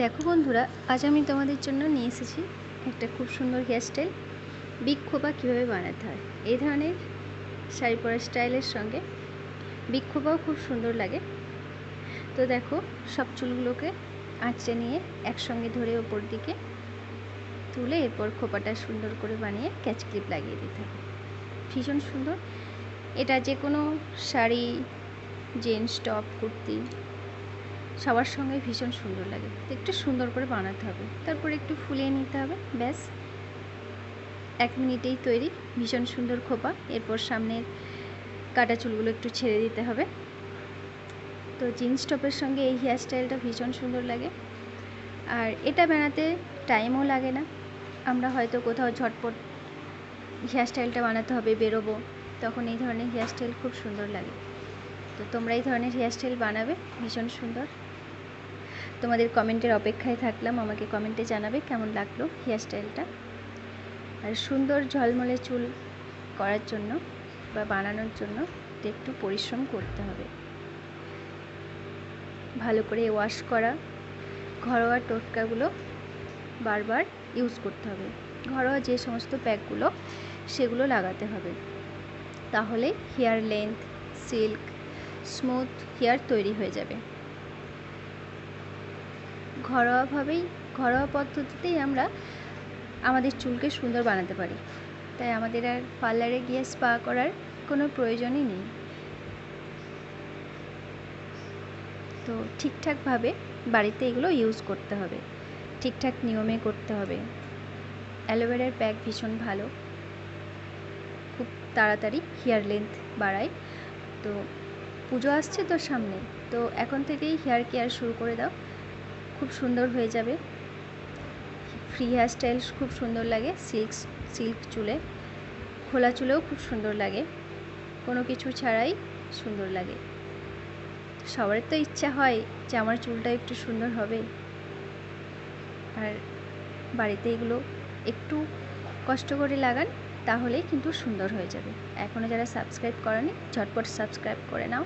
দেখো বন্ধুরা, আজ আমি তোমাদের জন্য নিয়ে এসেছি একটা খুব সুন্দর হেয়ারস্টাইল বিগ খোপা কীভাবে বানাতে হয়। এই ধরনের শাড়ি পরা স্টাইলের সঙ্গে বিগ খোপাও খুব সুন্দর লাগে। তো দেখো, সব চুলগুলোকে আঁচড়ে নিয়ে একসঙ্গে ধরে ওপর দিকে তুলে এরপর খোপাটা সুন্দর করে বানিয়ে ক্যাচ ক্লিপ লাগিয়ে দিতে হবে। ভীষণ সুন্দর। এটা যে কোনো শাড়ি জিন্স টপ কুর্তি সবার সঙ্গে ভীষণ সুন্দর লাগে। একটু সুন্দর করে বানাতে হবে। তারপর একটু ফুলিয়ে নিতে হবে, ব্যাস। এক মিনিটেই তৈরি, ভীষণ সুন্দর খোপা। এরপর সামনের কাটা চুলগুলো একটু ছেড়ে দিতে হবে। তো জিন্স টপের সঙ্গে এই হেয়ার স্টাইলটা ভীষণ সুন্দর লাগে। আর এটা বানাতে টাইমও লাগে না। আমরা হয়তো কোথাও ঝটপট হেয়ার স্টাইলটা বানাতে হবে, বেরোবো। তখন এই ধরনের হেয়ার স্টাইল খুব সুন্দর লাগে। তো তোমরা এই ধরনের হেয়ার স্টাইল বানাবে, ভীষণ সুন্দর। তোমাদের কমেন্টের অপেক্ষায় থাকলাম। আমাকে কমেন্টে জানাবে কেমন লাগল হেয়ার স্টাইলটা আর সুন্দর ঝলমলে চুল করার জন্য বা বানানোর জন্য একটু পরিশ্রম করতে হবে। ভালো করে ওয়াশ করা, ঘরোয়া টোটকাগুলো বারবার ইউজ করতে হবে। ঘরোয়া যে সমস্ত প্যাকগুলো, সেগুলো লাগাতে হবে। তাহলে hair length silk smooth hair তৈরি হয়ে যাবে। ঘরোয়াভাবেই, ঘরোয়া পদ্ধতিতেই আমরা আমাদের চুলকে সুন্দর বানাতে পারি। তাই আমাদের আর পার্লারে গিয়ে স্পা করার কোনো প্রয়োজনই নেই। তো ঠিকঠাকভাবে বাড়িতে এগুলো ইউজ করতে হবে। ঠিকঠাক নিয়মে করতে হবে। অ্যালোভেরার প্যাক ভীষণ ভালো। খুব তাড়াতাড়ি হেয়ার লেন্থ বাড়ায়। তো পুজো আসছে তো সামনে। তো এখন থেকেই হেয়ার কেয়ার শুরু করে দাও। খুব সুন্দর হয়ে যাবে। ফ্রি হেয়ার স্টাইল খুব সুন্দর লাগে সিল্ক সিল্ক চুলে। খোলা চুলেও খুব সুন্দর লাগে। কোনো কিছু ছাড়াই সুন্দর লাগে। সবার তো ইচ্ছা হয় যে আমার চুলটা একটু সুন্দর হবে। আর বাড়িতে এগুলো একটু কষ্ট করে লাগান, তাহলেই কিন্তু সুন্দর হয়ে যাবে। এখনও যারা সাবস্ক্রাইব করেনি, ঝটপট সাবস্ক্রাইব করে নাও।